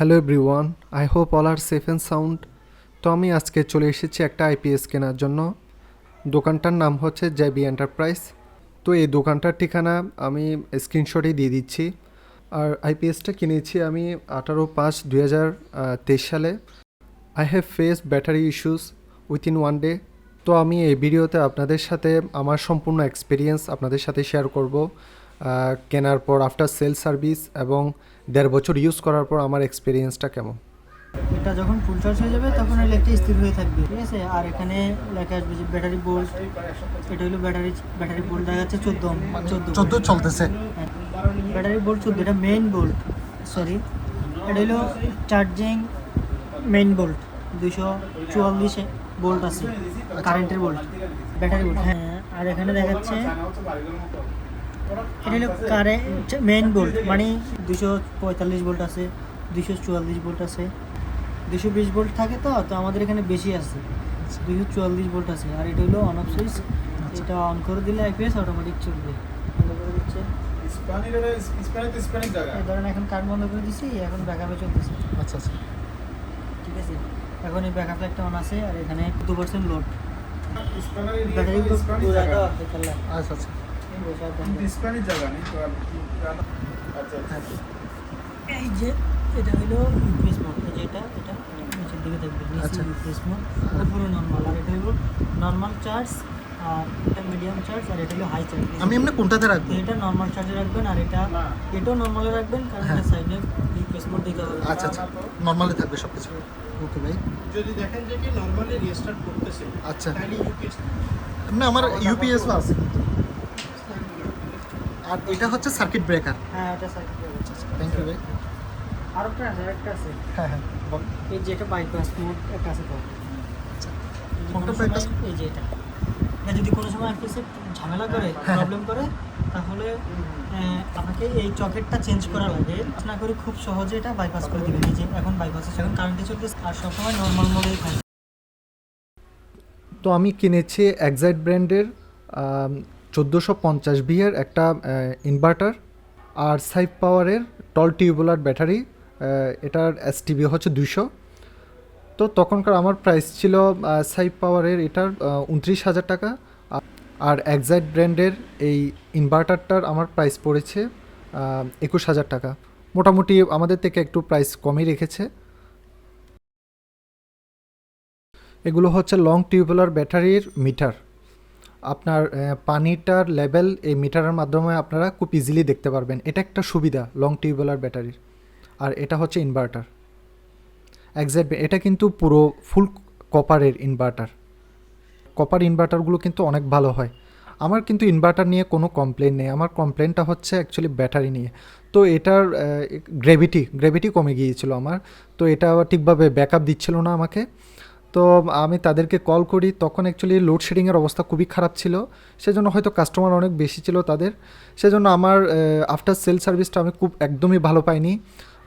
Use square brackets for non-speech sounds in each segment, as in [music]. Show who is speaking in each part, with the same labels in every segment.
Speaker 1: Hello everyone, I hope all are safe and sound. তো আমি আজকে চলে এসেছি একটা আইপিএস কেনার জন্য। দোকানটার নাম হচ্ছে জেবি এন্টারপ্রাইজ। তো এই দোকানটার ঠিকানা আমি স্ক্রিনশটে দিয়ে দিচ্ছি। আর আইপিএসটা কিনেছি আমি আঠারো পাঁচ দুই হাজার তেইশ সালে। I have face battery issues within one day. তো আমি এই ভিডিওতে আপনাদের সাথে আমার সম্পূর্ণ এক্সপিরিয়েন্স আপনাদের সাথে শেয়ার করব। কেনার পর আফটার সেল সার্ভিস এবং দেড় বছর ইউজ করার পর আমার এক্সপিরিয়েন্সটা কেমন?
Speaker 2: এটা যখন ফুল চার্জ হয়ে যাবে তখন এই স্থির হয়ে থাকবে ঠিক আছে? আর এখানে লেখা আসবে যে ব্যাটারি বোল্ট এটা হলো ব্যাটারি ব্যাটারি বোল্ট দেখা যাচ্ছে চোদ্দ চোদ্দ
Speaker 3: চোদ্দ চলতেছে।
Speaker 2: ব্যাটারি বোল্ট চোদ্দ এটা মেইন বোল্ট সরি এটা হলো চার্জিং মেইন বোল্ট দুশো চুয়াল্লিশে বোল্ট আছে কারেন্টের বোল্ট ব্যাটারি বোল্ট হ্যাঁ। আর এখানে দেখাচ্ছে এটা হলো কারেন্ট মেইন বোল্ট মানে দুশো পঁয়তাল্লিশ ভোল্ট আছে দুশো চুয়াল্লিশ ভোল্ট আছে। দুশো বিশ ভোল্ট থাকে তো তো আমাদের এখানে বেশি আছে। দুশো চুয়াল্লিশ ভোল্ট আছে। আর এটা হলো অন অফ সুইচ এটা অন করে দিলে আইপিএস অটোমেটিক চলবে। ধরেন এখন কার বন্ধ করে দিছি এখন ব্যাকআপে চলতেছে।
Speaker 3: আচ্ছা আচ্ছা।
Speaker 2: ঠিক আছে? এখন এই ব্যাকআপ লাইটটা অন আছে আর এখানে দু পার্সেন্ট লোড ব্যাটারি বোঝা তো এখানে
Speaker 3: আচ্ছা আচ্ছা।
Speaker 2: এই যে এটা হলো ইউপিএস মোড এই যে এটা এটা নিচের দিকে থাকবে
Speaker 3: আচ্ছা।
Speaker 2: ইউপিএস মোড উপরে নর্মাল আর এটা হলো নর্মাল চার্জ আর এটা মিডিয়াম চার্জ আর এটা হলো হাই চার্জ
Speaker 3: আমি এমনি কোনটাতে
Speaker 2: তো
Speaker 3: রাখব?
Speaker 2: এটা নর্মাল চার্জে রাখবেন আর এটা এটাও নর্মালে রাখবেন কারণ এটা সাইডে ইউপিএস মোড দিতে হবে।
Speaker 3: আচ্ছা আচ্ছা। নর্মালে থাকবে সব কিছু ওকে ভাই
Speaker 4: যদি দেখেন যে কি নরমালি রিস্টার্ট করতেছে
Speaker 3: আচ্ছা।
Speaker 4: তাহলে ইউপিএস
Speaker 3: আমার ইউপিএসও আছে। আর এটা হচ্ছে সার্কিট ব্রেকার
Speaker 2: হ্যাঁ এটা সাইড
Speaker 3: থ্যাংক ইউ ভাই।
Speaker 2: আর একটা আছে আরেকটা আছে।
Speaker 3: হ্যাঁ হ্যাঁ
Speaker 2: এই যে এটা বাইপাস মোড একটা আছে তো।
Speaker 3: আচ্ছা। কোনটা
Speaker 2: কোনো এই যে এটা। এটা যদি কোনো সময় আইপিএসে ঝামেলা করে
Speaker 3: হ্যাঁ।
Speaker 2: প্রবলেম করে তাহলে আপনাকে এই চকেটটা চেঞ্জ করা লাগে না করে খুব সহজে এটা বাইপাস করে দিবেন। এই যে এখন বাইপাসে এখন কারেন্টে চলতেছে আর সবসময় নর্মাল মোডেই থাকে
Speaker 1: তো আমি কিনেছি এক্সাইট ব্র্যান্ডের চোদ্দোশো পঞ্চাশ বিয়ের একটা ইনভার্টার আর সাইভ পাওয়ারের টল টিউবুলার ব্যাটারি এটার এস এসটিবি হচ্ছে দুশো তো তখনকার আমার প্রাইস ছিল সাইভ পাওয়ারের এটার উনত্রিশ হাজার টাকা। আর এক্সাইট ব্র্যান্ডের এই ইনভার্টারটার আমার প্রাইস পড়েছে একুশ হাজার টাকা। মোটামুটি আমাদের থেকে একটু প্রাইস কমই রেখেছে। এগুলো হচ্ছে লং টিউবুলার ব্যাটারির মিটার আপনার পানিটার লেভেল এই মিটারের মাধ্যমে আপনারা খুব ইজিলি দেখতে পারবেন। এটা একটা সুবিধা লং টিউবুলার ব্যাটারির আর এটা হচ্ছে ইনভার্টার এক্স্যাক্ট এটা কিন্তু পুরো ফুল কপারের ইনভার্টার কপার ইনভার্টারগুলো কিন্তু অনেক ভালো হয়। আমার কিন্তু ইনভার্টার নিয়ে কোনো কমপ্লেন নেই। আমার কমপ্লেনটা হচ্ছে অ্যাকচুয়ালি ব্যাটারি নিয়ে। তো এটার গ্রেভিটি গ্রেভিটি কমে গিয়েছিল আমার। তো এটা ঠিকভাবে ব্যাকআপ দিচ্ছিল না আমাকে। তো আমি তাদেরকে কল করি, তখন অ্যাকচুয়ালি লোডশেডিংয়ের অবস্থা খুবই খারাপ ছিল। সেজন্য হয়তো কাস্টমার অনেক বেশি ছিল তাদের। সেজন্য আমার আফটার সেল সার্ভিসটা আমি খুব একদমই ভালো পাইনি।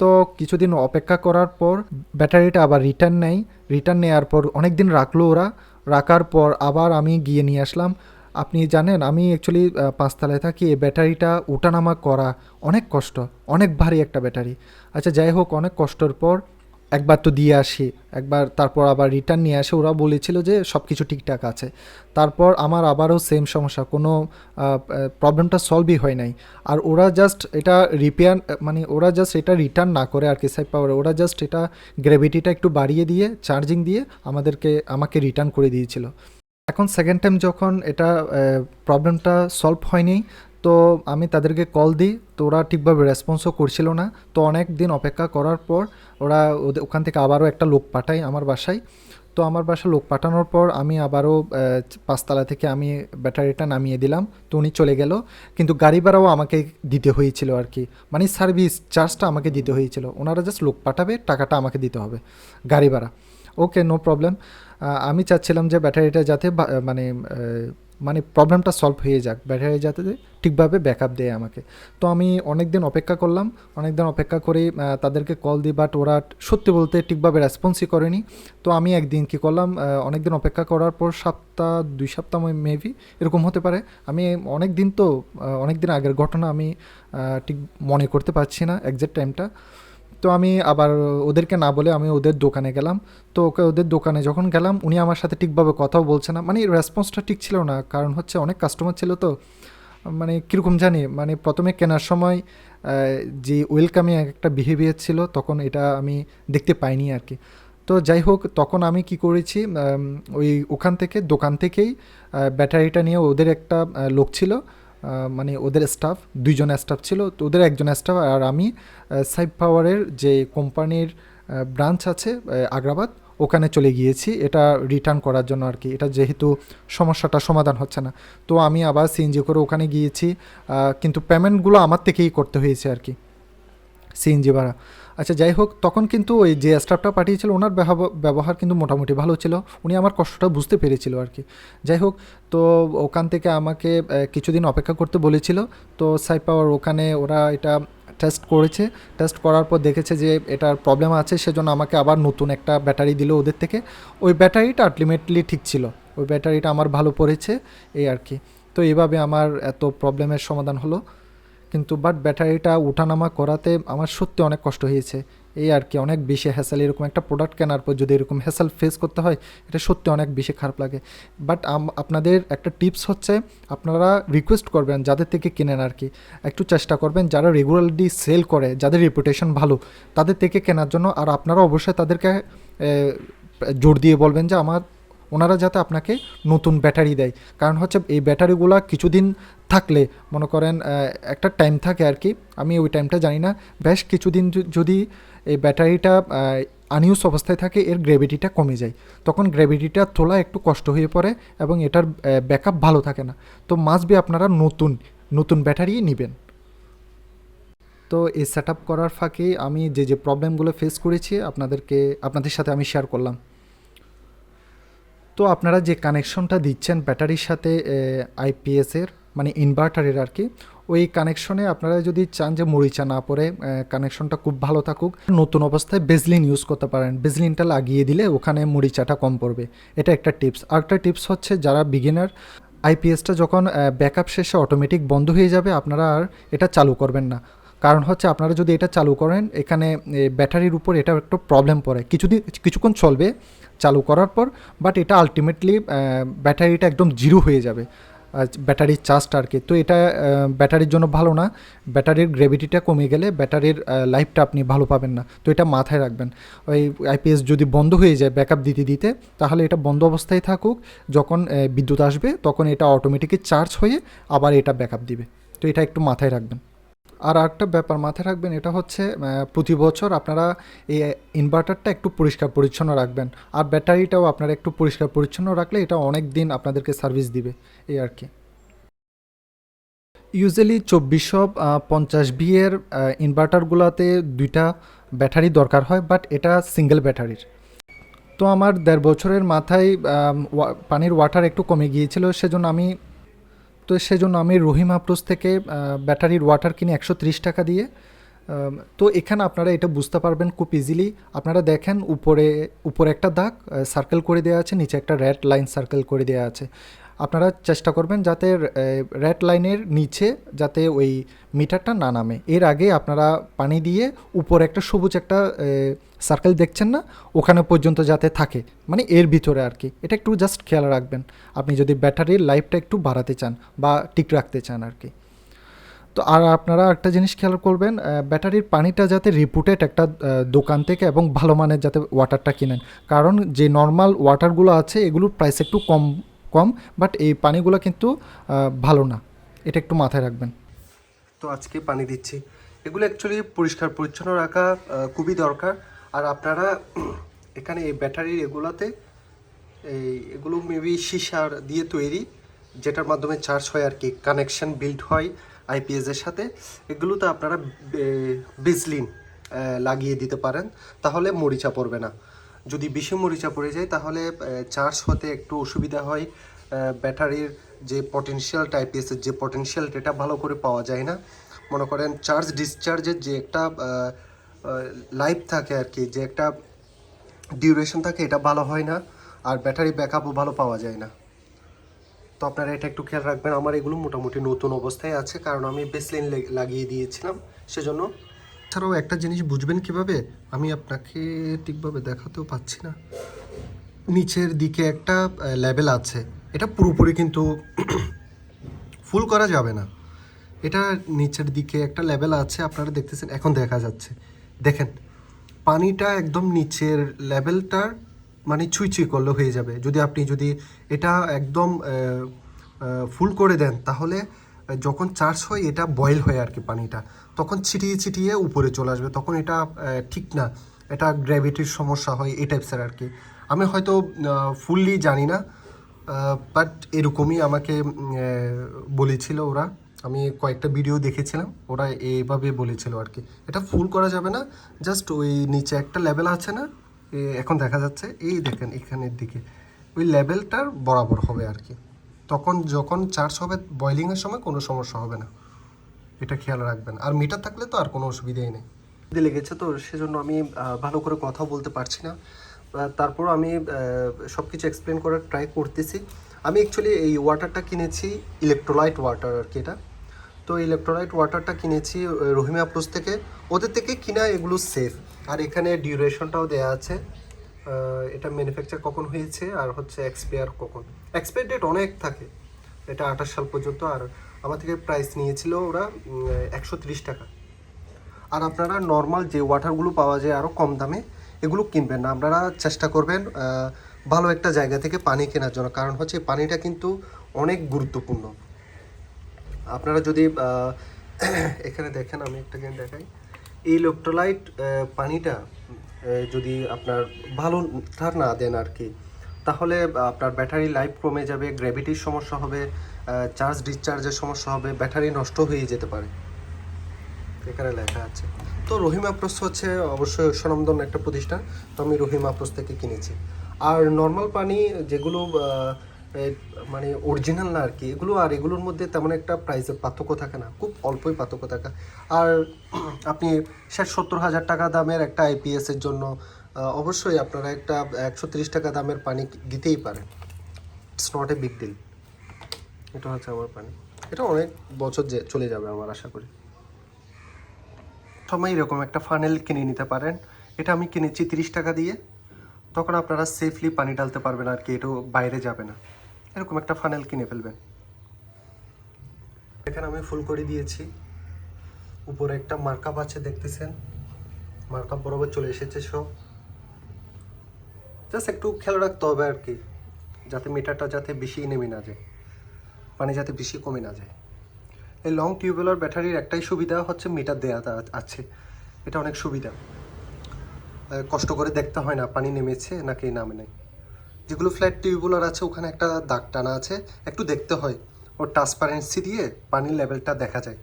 Speaker 1: তো কিছুদিন অপেক্ষা করার পর ব্যাটারিটা আবার রিটার্ন নেয়। রিটার্ন নেওয়ার পর অনেক দিন রাখল ওরা। রাখার পর আবার আমি গিয়ে নিয়ে আসলাম। আপনি জানেন, আমি অ্যাকচুয়ালি পাঁচতলায় থাকি, এই ব্যাটারিটা ওঠানামা করা অনেক কষ্ট, অনেক ভারী একটা ব্যাটারি। আচ্ছা যাই হোক, অনেক কষ্টর পর একবার তো দিয়ে আসি, একবার তারপর আবার রিটার্ন নিয়ে আসে। ওরা বলেছিল যে সব কিছু ঠিকঠাক আছে। তারপর আমার আবারও সেম সমস্যা, কোনো প্রবলেমটা সলভই হয় নাই। আর ওরা জাস্ট এটা রিপেয়ার মানে ওরা জাস্ট এটা রিটার্ন না করে আর কি সাইড পাওয়ারে ওরা জাস্ট এটা গ্র্যাভিটিটা একটু বাড়িয়ে দিয়ে চার্জিং দিয়ে আমাদেরকে, আমাকে রিটার্ন করে দিয়েছিল। এখন সেকেন্ড টাইম যখন এটা প্রবলেমটা সলভ হয়নি তো আমি তাদেরকে কল দিই, তো ওরা ঠিকভাবে রেসপন্সও করছিল না। তো অনেক দিন অপেক্ষা করার পর ওরা ওখান থেকে আবারও একটা লোক পাঠায় আমার বাসায়। তো আমার বাসায় লোক পাঠানোর পর আমি আবারও পাঁচতলা থেকে আমি ব্যাটারিটা নামিয়ে দিলাম, তো উনি চলে গেল। কিন্তু গাড়ি ভাড়াও আমাকে দিতে হয়েছিল আর কি। মানে সার্ভিস চার্জটা আমাকে দিতে হয়েছিল। ওনারা জাস্ট লোক পাঠাবে, টাকাটা আমাকে দিতে হবে, গাড়ি ভাড়া। ওকে নো প্রবলেম আমি চাচ্ছিলাম যে ব্যাটারিটা যাতে মানে মানে প্রবলেমটা সলভ হয়ে যাক ব্যাটারি যাতে ঠিকভাবে ব্যাকআপ দেয় আমাকে। তো আমি অনেক দিন অপেক্ষা করলাম অনেক দিন অপেক্ষা করে তাদেরকে কল দিই বাট ওরা সত্যি বলতে ঠিকভাবে রেসপন্সই করেনি। তো আমি একদিন কি করলাম অনেক দিন অপেক্ষা করার পর সপ্তাহ দুই সপ্তাহ মেবি এরকম হতে পারে। আমি অনেক দিন তো অনেক দিন আগের ঘটনা আমি ঠিক মনে করতে পারছি না একজ্যাক্ট টাইমটা তো আমি আবার ওদেরকে না বলে আমি ওদের দোকানে গেলাম। তো ওকে ওদের দোকানে যখন গেলাম, উনি আমার সাথে ঠিকভাবে কথাও বলছে না। মানে রেসপন্সটা ঠিক ছিল না, কারণ হচ্ছে অনেক কাস্টমার ছিল তো। মানে কীরকম জানি মানে প্রথমে কেনার সময় যে ওয়েলকামিং একটা বিহেভিয়ার ছিল, তখন এটা আমি দেখতে পাইনি আর কি। তো যাই হোক, তখন আমি কি করেছি ওই ওখান থেকে, দোকান থেকেই ব্যাটারিটা নিয়ে ওদের একটা লোক ছিল। মানে ওদের স্টাফ দুইজন স্টাফ ছিল, তো ওদের একজন স্টাফ আর আমি সাইব পাওয়ারের যে কোম্পানির ব্রাঞ্চ আছে আগ্রাবাদ ওখানে চলে গিয়েছি। এটা রিটার্ন করার জন্য আর কি। এটা যেহেতু সমস্যাটা সমাধান হচ্ছে না। তো আমি আবার সিএনজি করে ওখানে গিয়েছি কিন্তু পেমেন্টগুলো আমার থেকেই করতে হয়েছে আর কি। সিএনজি ভাড়া আচ্ছা যাই হোক তখন কিন্তু ওই যে স্টাফটা পাঠিয়েছিল, ওনার ব্যবহার কিন্তু মোটামুটি ভালো ছিল। উনি আমার কষ্টটা বুঝতে পেরেছিল আর কি। যাই হোক তো ওখান থেকে আমাকে কিছুদিন অপেক্ষা করতে বলেছিল। তো সাই পাওয়ার ওখানে ওরা এটা টেস্ট করেছে। টেস্ট করার পর দেখেছে যে এটার প্রবলেম আছে, সেজন্য আমাকে আবার নতুন একটা ব্যাটারি দিল ওদের থেকে। ওই ব্যাটারিটা আলটিমেটলি ঠিক ছিল। ওই ব্যাটারিটা আমার ভালো পড়েছে, এই আর কি। তো এইভাবে আমার এত প্রবলেমের সমাধান হলো। কিন্তু বাট ব্যাটারিটা ওঠানামা করাতে আমার সত্যি অনেক কষ্ট হয়েছে। এই আর কি, অনেক বেশি হ্যাসেল এরকম একটা প্রোডাক্ট কেনার পর যদি এরকম হ্যাসেল ফেস করতে হয়, এটা সত্যি অনেক বেশি খারাপ লাগে। বাট আপনাদের একটা টিপস হচ্ছে, আপনারা রিকোয়েস্ট করবেন যাদের থেকে কেনেন আর কি। একটু চেষ্টা করবেন যারা রেগুলারলি সেল করে, যাদের রেপুটেশন ভালো, তাদের থেকে কেনার জন্য। আর আপনারা অবশ্যই তাদেরকে জোর দিয়ে বলবেন যে, আমার ওনারা যাতে আপনাকে নতুন ব্যাটারি দেয়। কারণ হচ্ছে এই ব্যাটারিগুলো কিছুদিন থাকলে, মনে করেন একটা টাইম থাকে আর কি আমি ওই টাইমটা জানি না, বেশ কিছুদিন যদি এই ব্যাটারিটা আনইউজ অবস্থায় থাকে, এর গ্র্যাভিটিটা কমে যায়। তখন গ্র্যাভিটিটা তোলা একটু কষ্ট হয়ে পড়ে এবং এটার ব্যাকআপ ভালো থাকে না। তো মাস্ট বি আপনারা নতুন নতুন ব্যাটারি নেবেন। তো এই সেট করার ফাঁকে আমি যে যে প্রবলেমগুলো ফেস করেছি, আপনাদেরকে, আপনাদের সাথে আমি শেয়ার করলাম। তো আপনারা যে কানেকশনটা দিচ্ছেন ব্যাটারির সাথে আইপিএসের মানে ইনভার্টারের আর কি, ওই কানেকশনে আপনারা যদি চান যে মরিচা না পড়ে কানেকশনটা খুব ভালো থাকুক। নতুন অবস্থায় বেজলিন ইউজ করতে পারেন। বেজলিনটা লাগিয়ে দিলে ওখানে মরিচাটা কম পড়বে। এটা একটা টিপস। আরেকটা টিপস হচ্ছে যারা বিগিনার আইপিএসটা যখন ব্যাকআপ শেষে অটোমেটিক বন্ধ হয়ে যাবে, আপনারা আর এটা চালু করবেন না। কারণ হচ্ছে আপনারা যদি এটা চালু করেন, এখানে ব্যাটারির উপর এটা একটু প্রবলেম পড়ে। কিছুদিন, কিছুক্ষণ চলবে চালু করার পর বাট এটা আলটিমেটলি ব্যাটারিটা একদম জিরো হয়ে যাবে। ব্যাটারির চার্জটা আর কি। তো এটা ব্যাটারির জন্য ভালো না। ব্যাটারির গ্রেভিটিটা কমে গেলে ব্যাটারির লাইফটা আপনি ভালো পাবেন না। তো এটা মাথায় রাখবেন। ওই আইপিএস যদি বন্ধ হয়ে যায় ব্যাকআপ দিতে দিতে, তাহলে এটা বন্ধ অবস্থায় থাকুক। যখন বিদ্যুৎ আসবে, তখন এটা অটোমেটিকই চার্জ হয়ে আবার এটা ব্যাকআপ দিবে। তো এটা একটু মাথায় রাখবেন। আর একটা ব্যাপার মাথায় রাখবেন, এটা হচ্ছে প্রতি বছর আপনারা এই ইনভার্টারটা একটু পরিষ্কার পরিচ্ছন্ন রাখবেন। আর ব্যাটারিটাও আপনারা একটু পরিষ্কার পরিচ্ছন্ন রাখলে এটা অনেক দিন আপনাদেরকে সার্ভিস দিবে, এই আর কি। ইউজুয়ালি চব্বিশশো পঞ্চাশ বিয়ের ইনভার্টারগুলোতে দুইটা ব্যাটারি দরকার হয় বাট এটা সিঙ্গেল ব্যাটারির। তো আমার দেড় বছরের মাথায় পানির ওয়াটার একটু কমে গিয়েছিল, সেজন্য আমি তো সেজন্য আমি রহিম আপ্রোস থেকে ব্যাটারির ওয়াটার কিনে একশো ত্রিশ টাকা দিয়ে তো এখানে আপনারা এটা বুঝতে পারবেন খুব ইজিলি আপনারা দেখেন উপরে উপরে একটা দাগ সার্কেল করে দেওয়া আছে, নিচে একটা রেড লাইন সার্কেল করে দেওয়া আছে। আপনারা চেষ্টা করবেন যাতে রেড লাইনের নিচে যাতে ওই মিটারটা না নামে। এর আগে আপনারা পানি দিয়ে উপরে একটা সবুজ একটা সার্কেল দেখছেন না, ওখানে পর্যন্ত যাতে থাকে। মানে এর ভিতরে আর কি। এটা একটু জাস্ট খেয়াল রাখবেন। আপনি যদি ব্যাটারির লাইফটা একটু বাড়াতে চান বা ঠিক রাখতে চান আর কি। তো আর আপনারা একটা জিনিস খেয়াল করবেন ব্যাটারির পানিটা যাতে রিপুটেড একটা দোকান থেকে এবং ভালো মানের যাতে ওয়াটারটা কিনেন। কারণ যে নর্মাল ওয়াটারগুলো আছে, এগুলোর প্রাইস একটু কম কম বাট এই পানিগুলো কিন্তু ভালো না। এটা একটু মাথায় রাখবেন।
Speaker 5: তো আজকে পানি দিচ্ছি। এগুলো অ্যাকচুয়ালি পরিষ্কার, পরিচ্ছন্ন রাখা খুবই দরকার। আর আপনারা [clears throat] এখানে এই ব্যাটারির এগুলোতে এই এগুলো মেবি সিসার দিয়ে তৈরি, যেটার মাধ্যমে চার্জ হয় আর কি কানেকশন বিল্ড হয় আইপিএস এর সাথে। এগুলোতে আপনারা বিজলিন লাগিয়ে দিতে পারেন, তাহলে মরিচা পড়বে না। যদি বেশি মরিচা পড়ে যায়, তাহলে চার্জ হতে একটু অসুবিধা হয়। ব্যাটারির যে পটেনশিয়াল টাইপিএসের যে পটেনশিয়াল এটা ভালো করে পাওয়া যায় না। মনে করেন চার্জ ডিসচার্জের যে একটা লাইফ থাকে আর কি, যে একটা ডিউরেশন থাকে, এটা ভালো হয় না, আর ব্যাটারি ব্যাকআপও ভালো পাওয়া যায় না। তো আপনারা এটা একটু খেয়াল রাখবেন, আমার এগুলো মোটামুটি নতুন অবস্থায় আছে, কারণ আমি বেসলিন লাগিয়ে দিয়েছিলাম, সেজন্য
Speaker 1: তাছাড়াও একটা জিনিস বুঝবেন কীভাবে, আমি আপনাকে ঠিকভাবে দেখাতেও পাচ্ছি না। নিচের দিকে একটা লেভেল আছে, এটা পুরোপুরি কিন্তু [clears throat] ফুল করা যাবে না। এটা নিচের দিকে একটা লেভেল আছে, আপনারা দেখতেছেন, এখন দেখা যাচ্ছে। দেখেন, পানিটা একদম নিচের লেভেলটার মানে ছুঁই ছুঁই করলে হয়ে যাবে। যদি আপনি যদি এটা একদম ফুল করে দেন, তাহলে যখন চার্জ হয়, এটা বয়েল হয় আর কি পানিটা। তখন ছিটিয়ে ছিটিয়ে উপরে চলে আসবে। তখন এটা ঠিক না। এটা গ্র্যাভিটির সমস্যা হয়, এই টাইপসের আর কি। আমি হয়তো ফুললি জানি না বাট এরকমই আমাকে বলেছিল ওরা। আমি কয়েকটা ভিডিও দেখেছিলাম, ওরা এইভাবে বলেছিল আর কি। এটা ফুল করা যাবে না জাস্ট ওই নিচে একটা লেভেল আছে না এখন দেখা যাচ্ছে, এই দেখেন এখানের দিকে। ওই লেভেলটার বরাবর হবে আর কি। তখন যখন চার্জ হবে বয়লিংয়ের সময়, কোনো সমস্যা হবে না। এটা খেয়াল রাখবেন। আর মিটার থাকলে তো আর কোনো অসুবিধাই নেই। লেগেছে তো, সেজন্য আমি ভালো করে কথা বলতে পারছি না। তারপর আমি সব কিছু এক্সপ্লেন করার ট্রাই করতেছি। আমি অ্যাকচুয়ালি এই ওয়াটারটা কিনেছি ইলেকট্রোলাইট ওয়াটার আর কি এটা। তো ইলেকট্রোলাইট ওয়াটারটা কিনেছি রহিমা প্লাস থেকে। ওদের থেকে কিনা এগুলো সেফ আর এখানে ডিউরেশনটাও দেওয়া আছে। এটা ম্যানুফ্যাকচার কখন হয়েছে আর হচ্ছে এক্সপায়ার কখন? এক্সপায়ার ডেট অনেক থাকে। এটা আঠাশ সাল পর্যন্ত। আর আমার থেকে প্রাইস নিয়েছিল ওরা একশো টাকা। আর আপনারা নর্মাল যে ওয়াটারগুলো পাওয়া যায় আরও কম দামে, এগুলো কিনবেন না। আপনারা চেষ্টা করবেন ভালো একটা জায়গা থেকে পানি কেনার জন্য। কারণ হচ্ছে পানিটা কিন্তু অনেক গুরুত্বপূর্ণ। আপনারা যদি [clears throat] এখানে দেখেন, আমি একটা গেম দেখাই। এই ইলেকট্রোলাইট পানিটা যদি আপনার ভালো ধার না দেন আর কি, তাহলে আপনার ব্যাটারি লাইফ কমে যাবে, গ্র্যাভিটির সমস্যা হবে চার্জ ডিসচার্জের সমস্যা হবে, ব্যাটারি নষ্ট হয়ে যেতে পারে। এখানে লেখা আছে। তো রহিম আপ্রোস হচ্ছে অবশ্যই স্বনামধন্য একটা প্রতিষ্ঠান, তো আমি রহিম আপ্রোস থেকে কিনেছি। আর নর্মাল পানি যেগুলো মানে অরিজিনাল না আর কি। এগুলো আর এগুলোর মধ্যে তেমন একটা প্রাইসের পার্থক্য থাকে না। খুব অল্পই পার্থক্য থাকে। আর [clears throat] আপনি ষাট সত্তর হাজার টাকা দামের একটা আইপিএস এর জন্য অবশ্যই আপনারা একটা একশো তিরিশ টাকা দামের পানি দিতেই পারেন। It's not a big deal এটা হচ্ছে আমার পানি। এটা অনেক বছর যে চলে যাবে আমার আশা করি। সময় এরকম একটা ফানেল কিনে নিতে পারেন। এটা আমি কিনেছি তিরিশ টাকা দিয়ে। তখন আপনারা সেফলি পানি ডালতে পারবেন আর কি। এটা বাইরে যাবে না। এরকম একটা ফানেল কিনে ফেলবেন। এখানে আমি ফুল করে দিয়েছি। উপরে একটা মার্কআপ আছে, দেখতেছেন? মার্কআপ বরাবর চলে এসেছে সব। জাস্ট একটু খেয়াল রাখতে হবে আর কি, যাতে মিটারটা যাতে বেশি নেমে না যায়, পানি যাতে বেশি কমে না যায়। এই লং টিউবওয়েলার ব্যাটারির একটাই সুবিধা হচ্ছে মিটার দেওয়া তা- আছে। এটা অনেক সুবিধা। কষ্ট করে দেখতে হয় না পানি নেমেছে নাকি নামে নাই। যেগুলো ফ্ল্যাট টিউবওয়েলার আছে, ওখানে একটা দাগ টানা আছে। একটু দেখতে হয়। ওর ট্রান্সপারেন্সি দিয়ে পানির লেভেলটা দেখা যায়।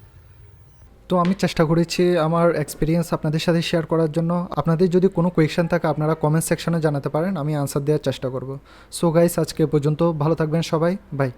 Speaker 6: তো আমি চেষ্টা করেছি আমার এক্সপিরিয়েন্স আপনাদের সাথে শেয়ার করার জন্য। আপনাদের যদি কোনো কোয়েশন থাকে, আপনারা কমেন্ট সেকশনে জানাতে পারেন। আমি আনসার দেওয়ার চেষ্টা করব। সো গাইস আজকে পর্যন্ত। ভালো থাকবেন সবাই। বাই